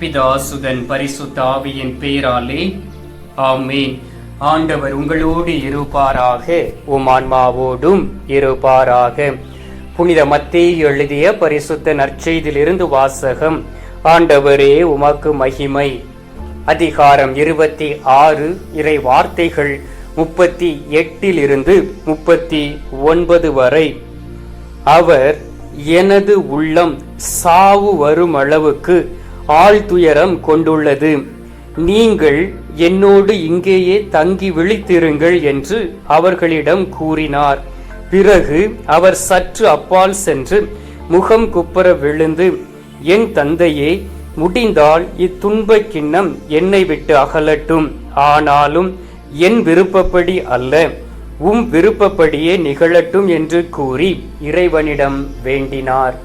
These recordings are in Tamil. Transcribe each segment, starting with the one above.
பிதாசுதன் பரிசுத்தாவியின் பேராலே ஆமீன். ஆண்டவர் உங்களோடு இருப்பாராக உம் ஆன்மாவோடும் இருப்பாராக. புனித மத்திய எழுதிய பரிசுத்த நற்செய்தியிலிருந்து வாசகம் ஆண்டவரே உமக்கு மகிமை. அதிகாரம் இருபத்தி ஆறு இறை வார்த்தைகள் முப்பத்தி எட்டிலிருந்து முப்பத்தி ஒன்பது வரை. அவர் எனது உள்ளம் சாவு வரும் அளவுக்கு ஆழ்துயரம் கொண்டுள்ளது. நீங்கள் என்னோடு இங்கேயே தங்கி விழித்திருங்கள் என்று அவர்களிடம் கூறினார். பிறகு அவர் சற்று அப்பால் சென்று முகம் குப்புற விழுந்து என் தந்தையே முடிந்தால் இத்துன்பக் கிண்ணம் என்னை விட்டு அகலட்டும். ஆனாலும் என் விருப்பப்படி அல்ல உம் விருப்பப்படியே நிகழட்டும் என்று கூறி இறைவனிடம் வேண்டினார்.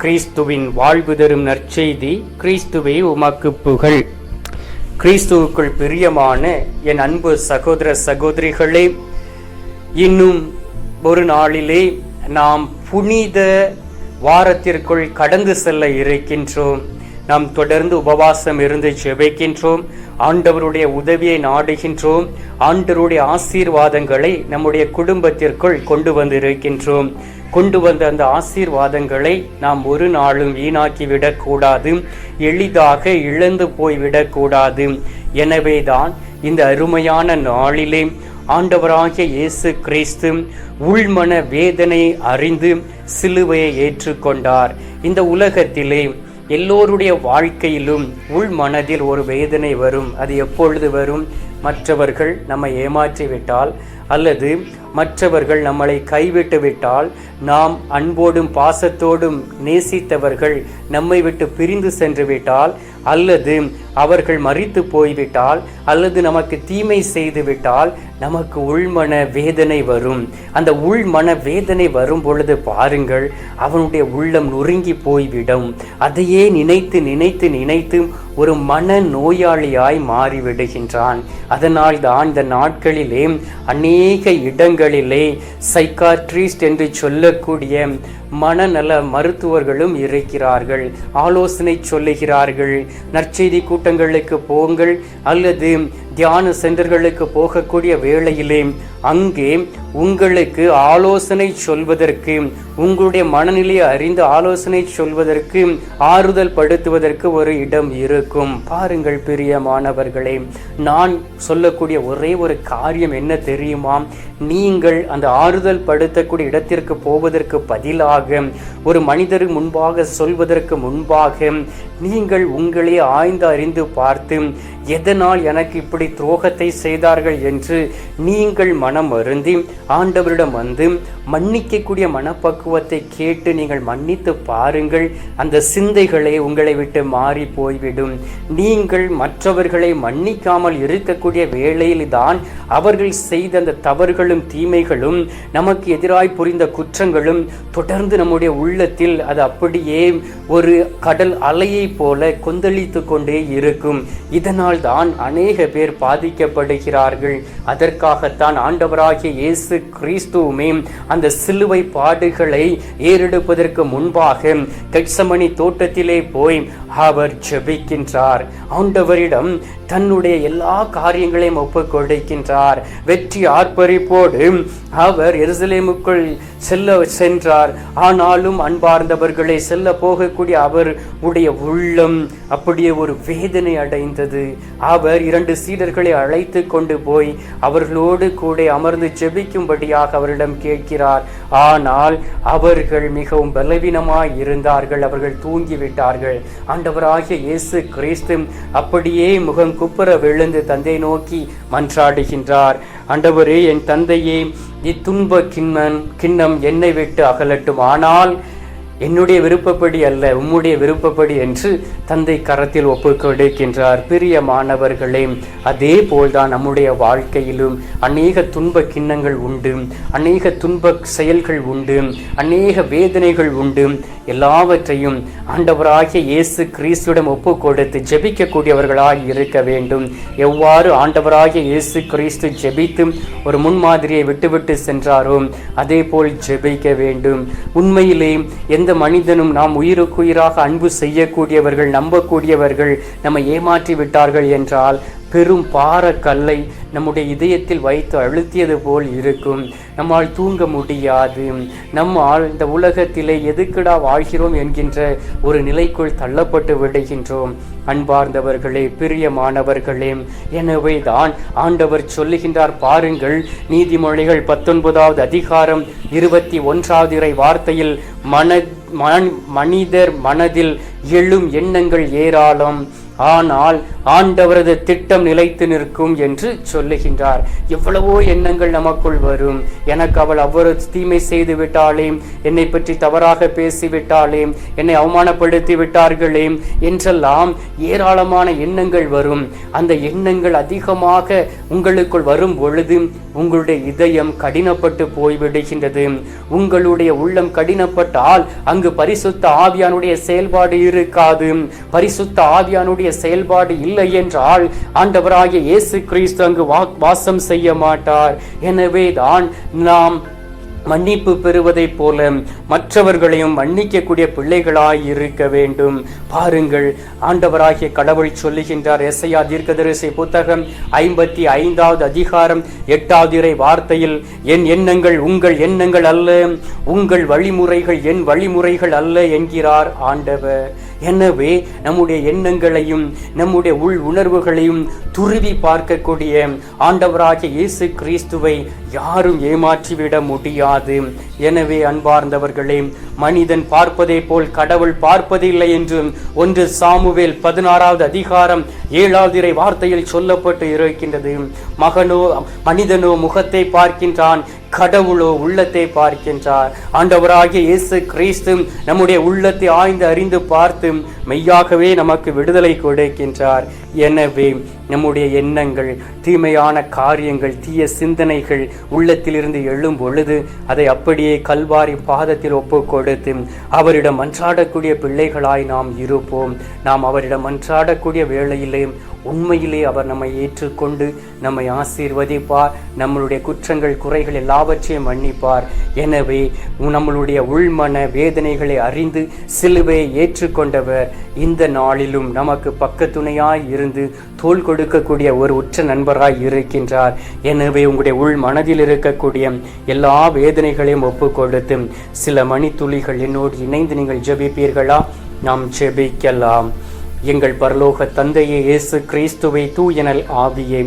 கிறிஸ்துவின் வாழ்வு தரும் நற்செய்தி கிறிஸ்துவே உமக்கு புகழ். கிறிஸ்துவுக்குள் பிரியமான என் அன்பு சகோதர சகோதரிகளே இன்னும் ஒரு நாளிலே நாம் புனித வாரத்திற்குள் கடந்து செல்ல இருக்கின்றோம். நாம் தொடர்ந்து உபவாசம் இருந்து ஜெபிக்கின்றோம். ஆண்டவருடைய உதவியை நாடுகின்றோம். ஆண்டவருடைய ஆசீர்வாதங்களை நம்முடைய குடும்பத்திற்குள் கொண்டு வந்திருக்கின்றோம். கொண்டு வந்த அந்த ஆசீர்வாதங்களை நாம் ஒரு நாளும் வீணாக்கி விடக்கூடாது எளிதாக இழந்து போய் விடக்கூடாது எனவேதான் இந்த அருமையான நாளிலே ஆண்டவராகிய இயேசு கிறிஸ்து உள்மன வேதனை அறிந்து சிலுவையை ஏற்றுக்கொண்டார். இந்த உலகத்திலே எல்லோருடைய வாழ்க்கையிலும் உள் மனதில் ஒரு வேதனை வரும். அது எப்பொழுது வரும்? மற்றவர்கள் நம்மை ஏமாற்றிவிட்டால் அல்லது மற்றவர்கள் நம்மளை கைவிட்டுவிட்டால் நாம் அன்போடும் பாசத்தோடும் நேசித்தவர்கள் நம்மை விட்டு பிரிந்து சென்று விட்டால் அல்லது அவர்கள் மறித்து போய்விட்டால் அல்லது நமக்கு தீமை செய்துவிட்டால் நமக்கு உள்மன வேதனை வரும். அந்த உள்மன வேதனை வரும் பொழுது பாருங்கள் அவனுடைய உள்ளம் நொறுங்கி போய்விடும். அதையே நினைத்து நினைத்து நினைத்து ஒரு மன நோயாளியாய் மாறிவிடுகின்றான். அதனால் தான் இந்த நாட்களிலே அநேக அநேக இடங்களிலே சைக்காட்ரிஸ்ட் என்று சொல்லக்கூடிய மனநல மருத்துவர்களும் இருக்கிறார்கள். ஆலோசனை சொல்லுகிறார்கள். நற்செய்தி கூட்டங்களுக்கு போங்கள் அல்லது தியான சென்டர்களுக்கு போகக்கூடிய வேளையிலே அங்கே உங்களுக்கு ஆலோசனை சொல்வதற்கு உங்களுடைய மனநிலையை அறிந்து ஆலோசனை சொல்வதற்கு ஆறுதல் படுத்துவதற்கு ஒரு இடம் இருக்கும். பாருங்கள் பிரியமானவர்களே நான் சொல்லக்கூடிய ஒரே ஒரு காரியம் என்ன தெரியுமா? நீங்கள் அந்த ஆறுதல் படுத்தக்கூடிய இடத்திற்கு போவதற்கு பதிலாக বিভাগ ஒரு மனிதர் முன்பாக சொல்வதற்கு முன்பாக நீங்கள் உங்களே ஆய்ந்து அறிந்து பார்த்து எதனால் எனக்கு இப்படி துரோகத்தை செய்தார்கள் என்று நீங்கள் மனம் அருந்தி ஆண்டவரிடம் வந்து மன்னிக்கக்கூடிய மனப்பக்குவத்தை கேட்டு நீங்கள் மன்னித்து பாருங்கள். அந்த சிந்தைகளே உங்களை விட்டு மாறி போய்விடும். நீங்கள் மற்றவர்களை மன்னிக்காமல் இருக்கக்கூடிய வேளையில் தான் அவர்கள் செய்த அந்த தவறுகளும் தீமைகளும் நமக்கு எதிராய் புரிந்த குற்றங்களும் தொடர்ந்து நம்முடைய உள் உள்ளத்தில் அது அப்படியே ஒரு கடல் அலையை போல கொந்தளித்து கொண்டே இருக்கும். இதனால் தான் அநேக பேர் பாதிக்கப்படுகிறார்கள். அதற்காகத்தான் ஆண்டவராகிய இயேசு கிறிஸ்துவுமே அந்த சிலுவை பாடுகளை ஏறெடுப்பதற்கு முன்பாக கெட்சமணி தோட்டத்திலே போய் அவர் ஜெபிக்கின்றார். ஆண்டவரிடம் தன்னுடைய எல்லா காரியங்களையும் ஒப்பு கொடுக்கின்றார் வெற்றி ஆர்ப்பரிப்போடு அவர் எருசலேமுக்குள் செல்ல சென்றார். ஆனாலும் அன்பார்ந்தவர்களை செல்ல போகக்கூடிய அவர் உடைய உள்ளம் அப்படியே ஒரு வேதனை அடைந்தது. அவர் இரண்டு சீடர்களை அழைத்து கொண்டு போய் அவர்களோடு கூட அமர்ந்து ஜெபிக்கும்படியாக அவரிடம் கேட்கிறார். ஆனால் அவர்கள் மிகவும் பலவீனமாய் இருந்தார்கள். அவர்கள் தூங்கிவிட்டார்கள். ஆண்டவராகிய இயேசு கிறிஸ்து அப்படியே முகம் குப்புற விழுந்து தந்தை நோக்கி மன்றாடுகின்றார். ஆண்டவரே என் தந்தையே இத்துன்ப கிண்ணன் கிண்ணம் என்னை விட்டு அகலட்டும். ஆனால் என்னுடைய விருப்பப்படி அல்ல உம்முடைய விருப்பப்படி என்று தந்தை கரத்தில் ஒப்பு கொடுக்கின்றார். பிரிய மாணவர்களே அதே போல்தான் நம்முடைய வாழ்க்கையிலும் அநேக துன்ப கிண்ணங்கள் உண்டு அநேக துன்ப செயல்கள் உண்டு அநேக வேதனைகள் உண்டு. எல்லாவற்றையும் ஆண்டவராகிய இயேசு கிறிஸ்துவிடம் ஒப்பு கொடுத்து ஜெபிக்கக்கூடியவர்களாக இருக்க வேண்டும். எவ்வாறு ஆண்டவராகிய இயேசு கிறிஸ்து ஜெபித்து ஒரு முன்மாதிரியை விட்டுவிட்டு சென்றாரோ அதே போல் ஜெபிக்க வேண்டும். உண்மையிலே எந்த எந்த மனிதனும் நாம் உயிருக்குயிராக அன்பு செய்யக்கூடியவர்கள் நம்பக்கூடியவர்கள் நம்மை ஏமாற்றி விட்டார்கள் என்றால் பெரும் பாறக்கல்லை நம்முடைய இதயத்தில் வைத்து அழுத்தியது போல் இருக்கும். நம்மால் தூங்க முடியாது. நம்மால் இந்த உலகத்திலே எதுக்கடா வாழ்கிறோம் என்கின்ற ஒரு நிலைக்குள் தள்ளப்பட்டு விடுகின்றோம். அன்பார்ந்தவர்களே பிரியமானவர்களே எனவே தான் ஆண்டவர் சொல்லுகின்றார் பாருங்கள். நீதிமொழிகள் பத்தொன்பதாவது அதிகாரம் இருபத்தி ஒன்றாவது இறை வார்த்தையில் மன- மனிதர் மனதில் எழும் எண்ணங்கள் ஏராளம். ஆனால் ஆண்டவரது திட்டம் நிலைத்து நிற்கும் என்று சொல்லுகின்றார். எவ்வளவோ எண்ணங்கள் நமக்குள் வரும். எனக்கு அவள் அவ்வளவு தீமை செய்து விட்டாளே என்னை பற்றி தவறாக பேசிவிட்டாளே என்னை அவமானப்படுத்தி விட்டார்களே என்றெல்லாம் ஏராளமான எண்ணங்கள் வரும். அந்த எண்ணங்கள் அதிகமாக உங்களுக்குள் வரும் பொழுது உங்களுடைய இதயம் கடினப்பட்டு போய்விடுகின்றது. உங்களுடைய உள்ளம் கடினப்பட்டால் அங்கு பரிசுத்த ஆவியானுடைய செயல்பாடு இருக்காது. பரிசுத்த ஆவியானுடைய செயல்பாடு இல்லை என்றால் ஆண்டவராகிய இயேசு கிறிஸ்து அங்கு வாசம் செய்ய மாட்டார். எனவே தான் நாம் மன்னிப்பு பெறுவதைப் போல மற்றவர்களையும் மன்னிக்கக்கூடிய பிள்ளைகளாய் இருக்க வேண்டும். பாருங்கள் ஆண்டவராகிய கடவுள் சொல்லுகின்றார் எஸ்ஐயா தீர்க்கதரிசி புத்தகம் ஐம்பத்தி ஐந்தாவது அதிகாரம் எட்டாவது இறை வார்த்தையில் என் எண்ணங்கள் உங்கள் எண்ணங்கள் அல்ல உங்கள் வழிமுறைகள் என் வழிமுறைகள் அல்ல என்கிறார் ஆண்டவர். எனவே நம்முடைய எண்ணங்களையும் நம்முடைய உள் உணர்வுகளையும் துருவி பார்க்கக்கூடிய ஆண்டவராகிய இயேசு கிறிஸ்துவை யாரும் ஏமாற்றிவிட முடியாது. எனவே அன்பார்ந்தவர்களே மனிதன் பார்ப்பதை போல் கடவுள் பார்ப்பதில்லை என்றும் ஒன்று சாமுவேல் பதினாறாவது அதிகாரம் ஏழாவது இறை வார்த்தையில் சொல்லப்பட்டு இருக்கின்றது. மகனோ மனிதனோ முகத்தை பார்க்கின்றான் கடவுளோ உள்ளத்தை பார்க்கின்றார். ஆண்டவராகிய இயேசு கிறிஸ்து நம்முடைய உள்ளத்தை ஆய்ந்து அறிந்து பார்த்து மெய்யாகவே நமக்கு விடுதலை கொடுக்கின்றார். எனவே நம்முடைய எண்ணங்கள் தீமையான காரியங்கள் தீய சிந்தனைகள் உள்ளத்திலிருந்து எழும் பொழுது அதை அப்படியே கல்வாரி பாதத்தில் ஒப்பு கொடுத்து அவரிடம் மன்றாடக்கூடிய பிள்ளைகளாய் நாம் இருப்போம். நாம் அவரிடம் மன்றாடக்கூடிய வேளையிலே உண்மையிலே அவர் நம்மை ஏற்றுக்கொண்டு நம்மை ஆசீர்வதிப்பார். நம்மளுடைய குற்றங்கள் குறைகள் எல்லாவற்றையும் மன்னிப்பார். எனவே நம்மளுடைய உள்மன வேதனைகளை அறிந்து சிலுவையை ஏற்றுக்கொண்டவர். இந்த நாளிலும் நமக்கு பக்கத்துணையாய் இருந்து தோள் கொடுக்கக்கூடிய ஒரு உற்ற நண்பராய் இருக்கின்றார். எனவே உங்களுடைய உள் மனதில் இருக்கக்கூடிய எல்லா வேதனைகளையும் ஒப்பு கொடுத்து சில மணித்துளிகள் என்னோடு இணைந்து நீங்கள் ஜெபிப்பீர்களா? நாம் ஜெபிக்கலாம். எங்கள் பரலோக தந்தையே இயேசு கிறிஸ்துவை தூயனல் ஆவியே.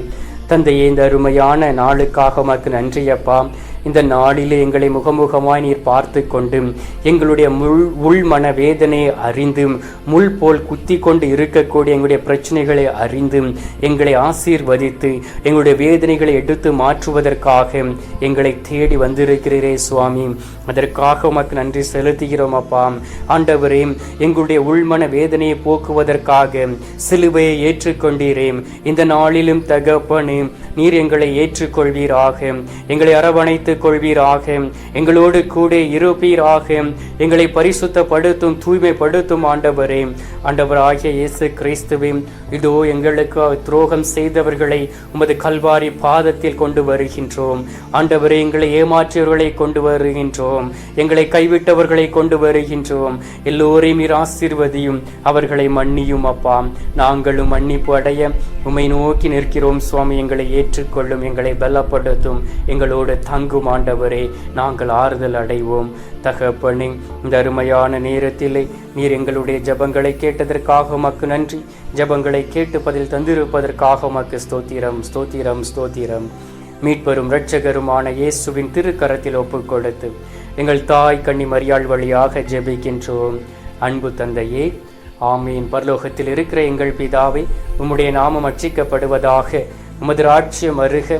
தந்தையே இந்த அருமையான நாளுக்காக உமக்கு நன்றியப்பா. இந்த நாளிலே எங்களை முகமுகமாய் நீர் பார்த்து கொண்டு எங்களுடைய முள் உள்மன வேதனையை அறிந்து முள் போல் குத்தி கொண்டு இருக்கக்கூடிய எங்களுடைய பிரச்சனைகளை அறிந்து எங்களை ஆசீர்வதித்து எங்களுடைய வேதனைகளை எடுத்து மாற்றுவதற்காக எங்களை தேடி வந்திருக்கிறீரே சுவாமி. அதற்காக உமக்கு நன்றி செலுத்துகிறோம் அப்பா. ஆண்டவரே எங்களுடைய உள்மன வேதனையை போக்குவதற்காக சிலுவையை ஏற்றுக்கொண்டீரே. இந்த நாளிலும் தகப்பனு நீர் எங்களை ஏற்றுக்கொள்வீராக. எங்களை அரவணைத்து அரவணைத்துக் கொள்வீராக எங்களோடு கூட இருப்பீராக. எங்களை பரிசுத்தப்படுத்தும் தூய்மைப்படுத்தும் ஆண்டவரே. ஆண்டவராகிய இயேசு கிறிஸ்துவே இதோ எங்களுக்கு துரோகம் செய்தவர்களை உமது கல்வாரி பாதத்தில் கொண்டு வருகின்றோம். ஆண்டவரே எங்களை ஏமாற்றியவர்களை கொண்டு வருகின்றோம். எங்களை கைவிட்டவர்களை கொண்டு வருகின்றோம். எல்லோரையும் ஆசீர்வதியும் அவர்களை மன்னியும் அப்பா. நாங்களும் மன்னிப்பு அடைய உமை நோக்கி நிற்கிறோம். சுவாமி எங்களை ஏற்றுக்கொள்ளும் எங்களை பலப்படுத்தும். எங்களோடு தங்கும் ஆண்டவரே நாங்கள் ஆறுதல் அடைவோம். தகப்பனே இந்த அருமையான நேரத்திலே நீர் எங்களுடைய ஜபங்களை கேட்டதற்காக உமக்கு நன்றி. ஜபங்களை கேட்டு பதில் தந்திருப்பதற்காக உமக்கு ஸ்தோத்திரம் ஸ்தோத்திரம் ஸ்தோத்திரம். மீட்பெரும் இரட்சகருமான இயேசுவின் திருக்கரத்தில் ஒப்புக் கொடுத்து எங்கள் தாய் கண்ணி மரியாள் வழியாக ஜெபிக்கின்றோம். அன்பு தந்தையே ஆமீன். பரலோகத்தில் இருக்கிற எங்கள் பிதாவை உம்முடைய நாமம் அச்சிக்கப்படுவதாக உமது ராட்சியம் அருக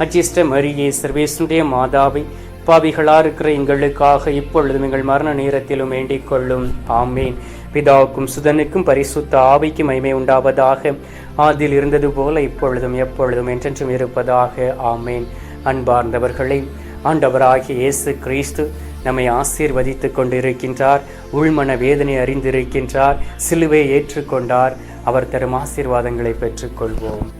அச்சிஷ்ட மரியே சர்வேசுடைய மாதாவை பாவிகளா இருக்கிற எங்களுக்காக இப்பொழுதும் எங்கள் மரண நேரத்திலும் வேண்டிக் கொள்ளும். ஆமேன். பிதாவுக்கும் சுதனுக்கும் பரிசுத்த ஆவிக்கும் மைமை உண்டாவதாக. அதில் இருந்தது போல இப்பொழுதும் எப்பொழுதும் என்றென்றும் இருப்பதாக. ஆமேன். அன்பார்ந்தவர்களே ஆண்டவராகிய இயேசு கிறிஸ்து நம்மை ஆசீர்வதித்துக் கொண்டிருக்கின்றார் உள்மன வேதனை அறிந்திருக்கின்றார் சிலுவை ஏற்றுக்கொண்டார். அவர் தரும் ஆசீர்வாதங்களை பெற்றுக்கொள்வோம்.